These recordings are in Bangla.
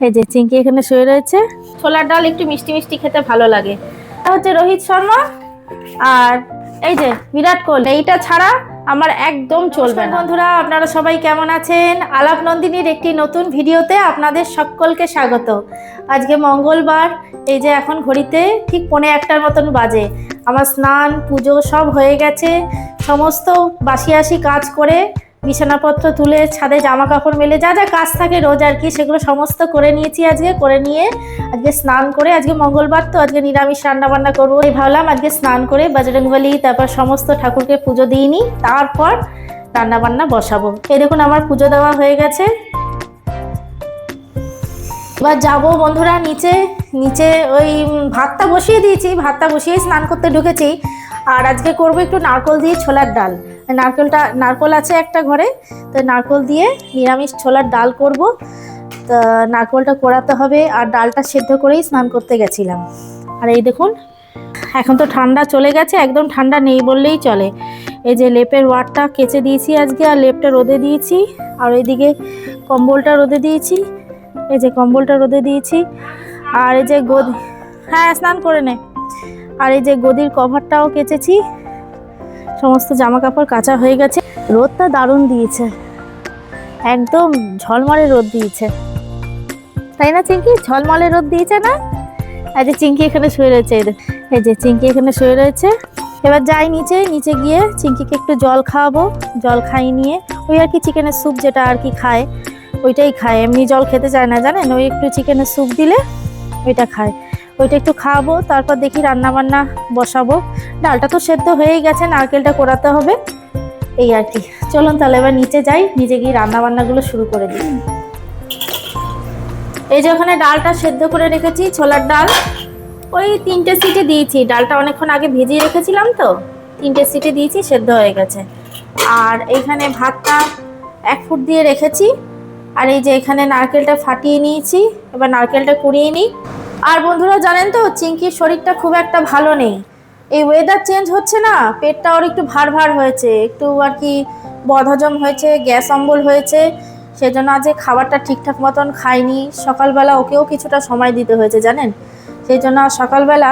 এই যে চিঙ্কি এখানে শুয়ে রয়েছে। ছোলার ডাল একটু মিষ্টি মিষ্টি খেতে ভালো লাগে। হচ্ছে রোহিত শর্মা আর এই যে বিরাট কোহলি। এইটা ছাড়া আমার একদম চলবে বন্ধুরা, আপনারা সবাই কেমন আছেন? আলাপ নন্দিনীর একটি নতুন ভিডিওতে আপনাদের সকলকে স্বাগত। আজকে মঙ্গলবার, এই যে এখন ঘড়িতে ঠিক পনে একটার মতন বাজে। আমার স্নান, পুজো সব হয়ে গেছে। সমস্ত বাসি আসি কাজ করে বিছানাপত্র তুলে ছাদে জামা কাপড় মেলে যা যা কাজ থাকে রোজ আর কি, সেগুলো সমস্ত করে নিয়েছি আজকে, করে নিয়ে আজকে স্নান করে, আজকে মঙ্গলবার তো, আজকে নিরামিষ রান্না বান্না করব এই ভাবলাম আজকে স্নান করে বজরংবলী তারপর সমস্ত ঠাকুরকে পুজো দিয়ে নিই, তারপর রান্না বান্না বসাবো। এই দেখুন আমার পুজো দেওয়া হয়ে গেছে। এবার যাব বন্ধুরা নিচে নিচে ওই ভাতটা বসিয়ে দিয়েছি, ভাতটা বসিয়ে স্নান করতে ঢুকেছি। আর আজকে করব একটু নারকল দিয়ে ছোলার ডাল। নারকেলটা, নারকল আছে একটা ঘরে, তো নারকল দিয়ে নিরামিষ ছোলার ডাল করব। তা নারকলটা কোড়াতে হবে আর ডালটা সেদ্ধ করেই স্নান করতে গেছিলাম। আর এই দেখুন, এখন তো ঠান্ডা চলে গেছে, একদম ঠান্ডা নেই বললেই চলে। এই যে লেপের ওয়ারটা কেচে দিয়েছি আজকে, আর লেপটা রোদে দিয়েছি, আর ওইদিকে কম্বলটা রোদে দিয়েছি, এই যে কম্বলটা রোদে দিয়েছি, আর এই যে গদি হ্যাঁ স্নান করে নে। আর এই যে গদির কভারটাও কেচেছি সমস্ত জামা কাপড় কাঁচা হয়ে গেছে। রোদটা দারুণ দিয়েছে। একদম ঝলমলে রোদ দিয়েছে। তাই না, চিঙ্কি? ঝলমলে রোদ দিয়েছে না? আর যে চিঙ্কি এখানে শুয়ে রয়েছে, এই যে চিঙ্কি এখানে শুয়ে রয়েছে। এবার যাই নিচে নিচে গিয়ে চিঙ্কিকে একটু জল খাওয়াবো, জল খাইয়ে নিয়ে। ওই আর কি চিকেনের স্যুপ যেটা আর কি খায়, ওইটাই খায়। এমনি জল খেতে চায় না, জানেন? ওই একটু চিকেনের স্যুপ দিলে ওইটা খায়। ওইটা একটু খাওয়াবো, তারপর দেখি রান্না বান্না বসাবো। ডালটা তো সেদ্ধ হয়েই গেছে, নারকেলটা কোরাতে হবে। এই আর কি। চলুন তাহলে এবার নিচে যাই, নিজে গিয়ে রান্না বান্নাগুলো শুরু করে দিই। এই যে ওখানে ডালটা সেদ্ধ করে রেখেছি, ছোলার ডাল। ওই তিনটে সিটে দিয়েছি, ডালটা অনেকক্ষণ আগে ভেজিয়ে রেখেছিলাম তো, তিনটে সিটে দিয়েছি, সেদ্ধ হয়ে গেছে। আর এইখানে ভাতটা এক ফুট দিয়ে রেখেছি। আর এই যে এখানে নারকেলটা ফাটিয়ে নিয়েছি, এবার নারকেলটা কুড়িয়ে নিই। আর বন্ধুরা জানেন তো চিঙ্কির শরীরটা খুব একটা ভালো নেই। এই ওয়েদার চেঞ্জ হচ্ছে না, পেটটা ওর একটু ভার ভার হয়েছে, একটু আর কি বদহজম হয়েছে, গ্যাস অম্বল হয়েছে, সেজন্য আজ খাবারটা ঠিকঠাক মতন খায়নি সকালবেলা ওকেও কিছুটা সময় দিতে হয়েছে, জানেন? সেই জন্য সকালবেলা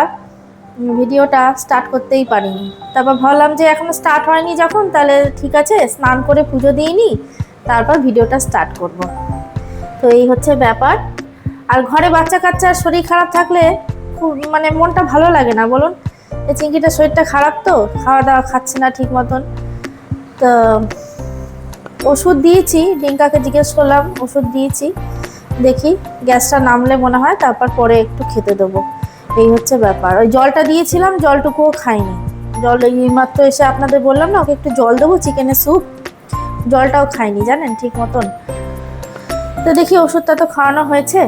ভিডিওটা স্টার্ট করতেই পারিনি। তারপর ভাবলাম যে এখনও স্টার্ট হয়নি যখন, তাহলে ঠিক আছে, স্নান করে পুজো দিইনি তারপর ভিডিওটা স্টার্ট করব। তো এই হচ্ছে ব্যাপার। আর ঘরে বাচ্চা কাচ্চার শরীর খারাপ থাকলে খুব মানে মনটা ভালো লাগে না, বলুন? এই চিংকিটার শরীরটা খারাপ তো খাওয়া দাওয়া খাচ্ছে না ঠিক মতন। তো ওষুধ দিয়েছি ডিঙ্কাকে জিজ্ঞেস করলাম, ওষুধ দিয়েছি, দেখি গ্যাসটা নামলে মনে হয়, তারপর পরে একটু খেতে দেবো। এই হচ্ছে ব্যাপার। ওই জলটা দিয়েছিলাম, জলটুকুও খাইনি। জল এই মাত্র এসে আপনাদের বললাম না, ওকে একটু জল দেবো, চিকেনের স্যুপ। জলটাও খাইনি, জানেন, ঠিক মতন। তো দেখি ওষুধটা তো খাওয়ানো হয়েছে।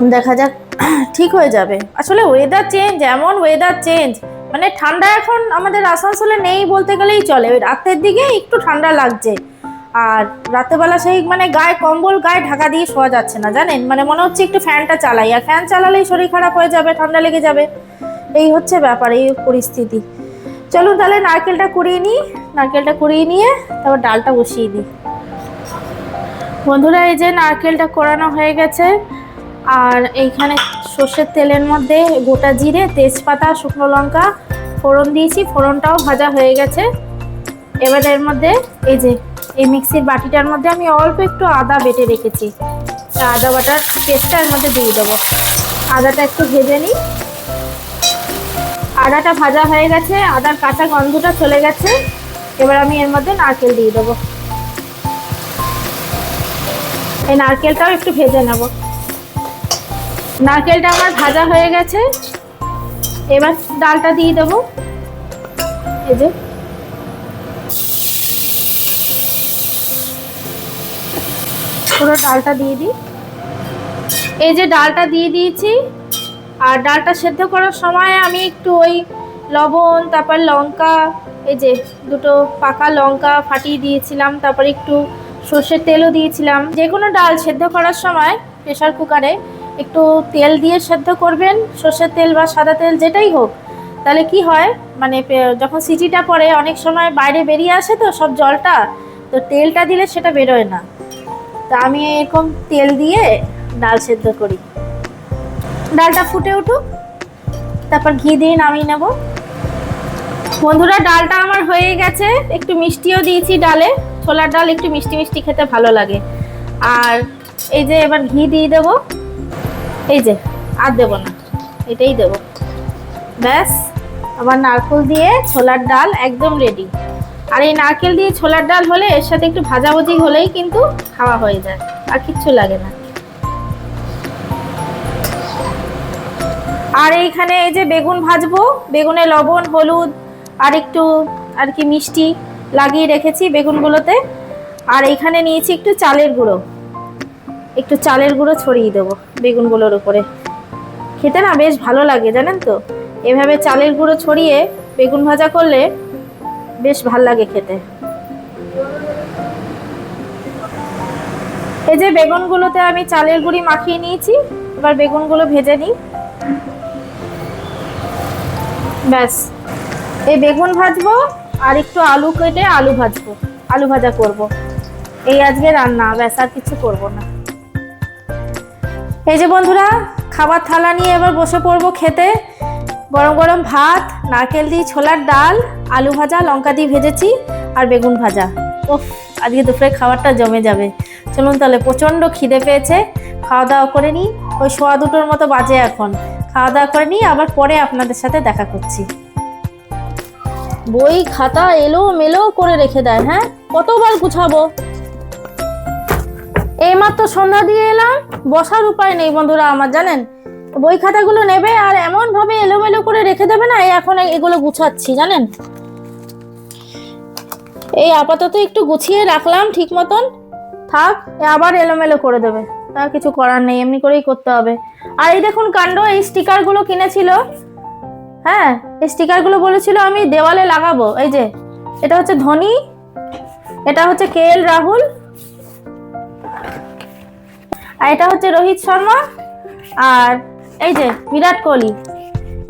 দেখা যাক, ঠিক হয়ে যাবে। আসলে ওয়েদার চেঞ্জ এমন ওয়েদার চেঞ্জ মানে ঠান্ডা এখন আমাদের আসানসোলে নেই বলতে গেলেই চলে। ওই রাতের দিকে একটু ঠান্ডা লাগছে। আর রাতেরবেলা সেই মানে গায়ে কম্বল, গায়ে ঢাকা দিয়ে শোয়া যাচ্ছে না, জানেন? মানে মনে হচ্ছে একটু ফ্যানটা চালাই। আর ফ্যান চালালেই শরীর খারাপ হয়ে যাবে, ঠান্ডা লেগে যাবে। এই হচ্ছে ব্যাপার, এই পরিস্থিতি। চলুন তাহলে নারকেলটা কুড়িয়ে নিই, নারকেলটা কুড়িয়ে নিয়ে তারপর ডালটা বসিয়ে দিই। বন্ধুরা, এই যে নারকেলটা কোরানো হয়ে গেছে। আর এইখানে সর্ষের তেলের মধ্যে গোটা জিরে, তেজপাতা, শুকনো লঙ্কা ফোড়ন দিয়েছি। ফোড়নটাও ভাজা হয়ে গেছে। এবার এর মধ্যে এই যে, এই মিক্সির বাটিটার মধ্যে আমি অল্প একটু আদা বেটে রেখেছি। আদা বাটার পেস্টটা এর মধ্যে দিয়ে দেবো। আদাটা একটু ভেজে নিই। আদাটা ভাজা হয়ে গেছে। আদার কাঁচা গন্ধটা চলে গেছে। এবার আমি এর মধ্যে নারকেল দিয়ে দেবো। এই নারকেলটাও একটু ভেজে নেব। নারকেলটা আমার ভাজা হয়ে গেছে। এবার ডালটা দিয়ে দেবো। এই যে। পুরো ডালটা দিয়ে দিই। এই যে ডালটা দিয়ে দিয়েছি। আর ডালটা সেদ্ধ করার সময় আমি একটু ওই লবণ, তারপর লঙ্কা, এই যে দুটো পাকা লঙ্কা ফাটিয়ে দিয়েছিলাম, তারপর একটু সর্ষের তেলও দিয়েছিলাম। যে কোনো ডাল সেদ্ধ করার সময় প্রেশার কুকারে একটু তেল দিয়ে সেদ্ধ করবেন, সর্ষের তেল বা সাদা তেল যেটাই হোক, তাহলে কি হয়? মানে যখন সিটিটা পড়ে, অনেক সময় বাইরে বেরিয়ে আসে তো সব জলটা, তো তেলটা দিলে সেটা বেরোয় না। তা আমি এরকম তেল দিয়ে ডাল সেদ্ধ করি। ডালটা ফুটে উঠুক, তারপর ঘি দিয়ে নামিয়ে নেব। বন্ধুরা, ডালটা আমার হয়ে গেছে। একটু মিষ্টিও দিয়েছি ডালে। ছোলার ডাল একটু মিষ্টি মিষ্টি খেতে ভালো লাগে। আর এই যে এবার ঘি দিয়ে দেবো। এই যে, আর দেবো না, এটাই দেবো। ব্যাস আমার নারকেল দিয়ে ছোলার ডাল একদম রেডি আর এই নারকেল দিয়ে ছোলার ডাল হলে এর সাথে একটু ভাজাভুজি হলেই কিন্তু খাওয়া হয়ে যায়, আর কিচ্ছু লাগে না। আর এইখানে এই যে বেগুন ভাজবো, বেগুনে লবণ, হলুদ, আর একটু আর কি মিষ্টি লাগিয়ে রেখেছি বেগুনগুলোতে। আর এইখানে নিয়েছি একটু চালের গুঁড়ো। একটু চালের গুঁড়ো ছড়িয়ে দেবো বেগুনগুলোর উপরে। খেতে না বেশ ভালো লাগে, জানেন তো? এভাবে চালের গুঁড়ো ছড়িয়ে বেগুন ভাজা করলে বেশ ভালো লাগে খেতে। এই যে বেগুনগুলোতে আমি চালের গুঁড়ি মাখিয়ে নিয়েছি, এবার বেগুনগুলো ভেজে নিই। ব্যাস, এই বেগুন ভাজবো আর একটু আলু কেটে আলু ভাজবো, আলু ভাজা করব। এই আজকে রান্না, ব্যাস, আর কিছু করব না। এই যে বন্ধুরা, খাবার থালা নিয়ে এবার বসে পড়ব খেতে। গরম গরম ভাত, নারকেল দিয়ে ছোলার ডাল, আলু ভাজা, লঙ্কা দিয়ে ভেজেছি, আর বেগুন ভাজা। ওফ আজকে দুপুরে খাবারটা জমে যাবে। চলুন তাহলে প্রচণ্ড খিদে পেয়েছে। খাওয়া দাওয়া করে নিই। ওই সোয়া দুটোর মতো বাজে এখন। খাওয়া দাওয়া করে নিই, আবার পরে আপনাদের সাথে দেখা করছি। বই খাতা এলো মেলো করে রেখে দেয় হ্যাঁ? কতবার গুছাবো? এইমাত্র সন্ধ্যা দিয়ে এলাম, বসার উপায় নেই বন্ধুরা আমার, জানেন? বই খাতাগুলো নেবে আর এমন ভাবে এলোমেলো করে রেখে দেবে না এখন এগুলো গুছাচ্ছি, জানেন? এই আপাতত একটু গুছিয়ে রাখলাম ঠিক মতন। থাক আবার এলোমেলো করে দেবে। তা কিছু করার নেই, এমনি করেই করতে হবে। আর এই দেখুন কাণ্ড, এই স্টিকারগুলো কিনেছিল। হ্যাঁ এই স্টিকারগুলো বলেছিল আমি দেওয়ালে লাগাবো, এই যে, এটা হচ্ছে ধোনি, এটা হচ্ছে কে এল রাহুল আর এটা হচ্ছে রোহিত শর্মা। আর এই যে বিরাট কোহলি।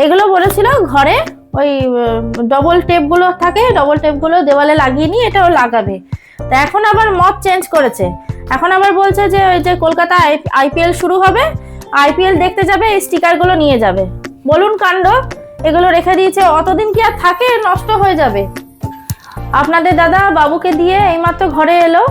এগুলো বলেছিল ঘরে ওই ডবল টেপগুলো থাকে ডবল টেপগুলো দেওয়ালে লাগিয়ে নিয়ে এটাও লাগাবে। তা এখন আবার মত চেঞ্জ করেছে। এখন আবার বলছে যে, ওই যে কলকাতা আইপিএল শুরু হবে। আইপিএল দেখতে যাবে, এই স্টিকারগুলো নিয়ে যাবে। বলুন কাণ্ড, এগুলো রেখে দিয়েছে। অতদিন কি আর থাকে? নষ্ট হয়ে যাবে। আপনাদের দাদা বাবুকে দিয়ে এইমাত্র ঘরে এলো।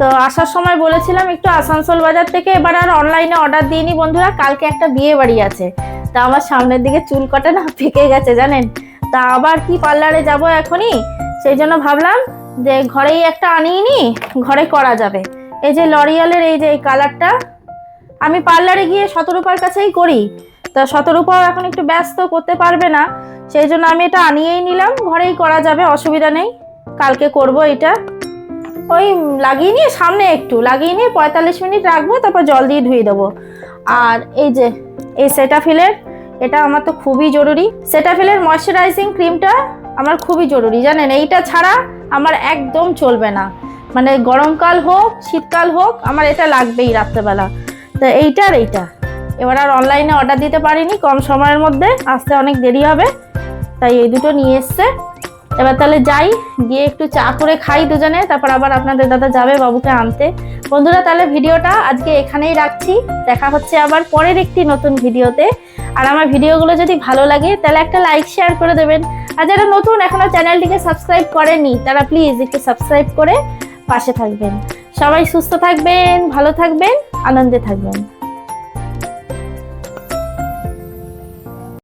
তো আসার সময় বলেছিলাম একটু আসানসোল বাজার থেকে এবার আর অনলাইনে অর্ডার দিইনি। বন্ধুরা, কালকে একটা বিয়ে বাড়ি আছে। তা আমার সামনের দিকে চুল কাটা না, পেকে গেছে, জানেন? তা আবার কি পার্লারে যাব এখনই? সেই জন্য ভাবলাম যে ঘরেই একটা আনিয়ে নি ঘরে করা যাবে। এই যে লরিয়ালের এই যে এই কালারটা আমি পার্লারে গিয়ে শতরূপার কাছেই করি। তা শতরূপাও এখন একটু ব্যস্ত, করতে পারবে না। সেই জন্য আমি এটা আনিয়েই নিলাম, ঘরেই করা যাবে, অসুবিধা নেই। কালকে করব এটা ওই লাগিয়ে নিয়ে সামনে একটু, লাগিয়ে নিয়ে পঁয়তাল্লিশ মিনিট রাখব, তারপর জল দিয়ে ধুয়ে দেবো। আর এই যে, এই সেটাফিলের এটা আমার তো খুবই জরুরি। সেটাফিলের ময়শ্চারাইজিং ক্রিমটা আমার খুবই জরুরি, জানেন? এইটা ছাড়া আমার একদম চলবে না। মানে গরমকাল হোক, শীতকাল হোক, আমার এটা লাগবেই রাত্রেবেলা। তো এইটা আর এইটা। এবার আর অনলাইনে অর্ডার দিতে পারিনি, কম সময়ের মধ্যে, আসতে অনেক দেরি হবে। তাই এই দুটো নিয়ে এসছে। এবার তাহলে যাই, গিয়ে একটু চা করে খাই দুজনে, তারপর আবার আপনাদের দাদা যাবে বাবুকে আনতে। বন্ধুরা, তাহলে ভিডিওটা আজকে এখানেই রাখছি। দেখা হচ্ছে আবার পরের একটি নতুন ভিডিওতে। আর আমার ভিডিওগুলো যদি ভালো লাগে, তাহলে একটা লাইক, শেয়ার করে দেবেন। আর যারা নতুন, এখনও চ্যানেলটিকে সাবস্ক্রাইব করেনি, তারা প্লিজ একটু সাবস্ক্রাইব করে পাশে থাকবেন। সবাই সুস্থ থাকবেন, ভালো থাকবেন, আনন্দে থাকবেন।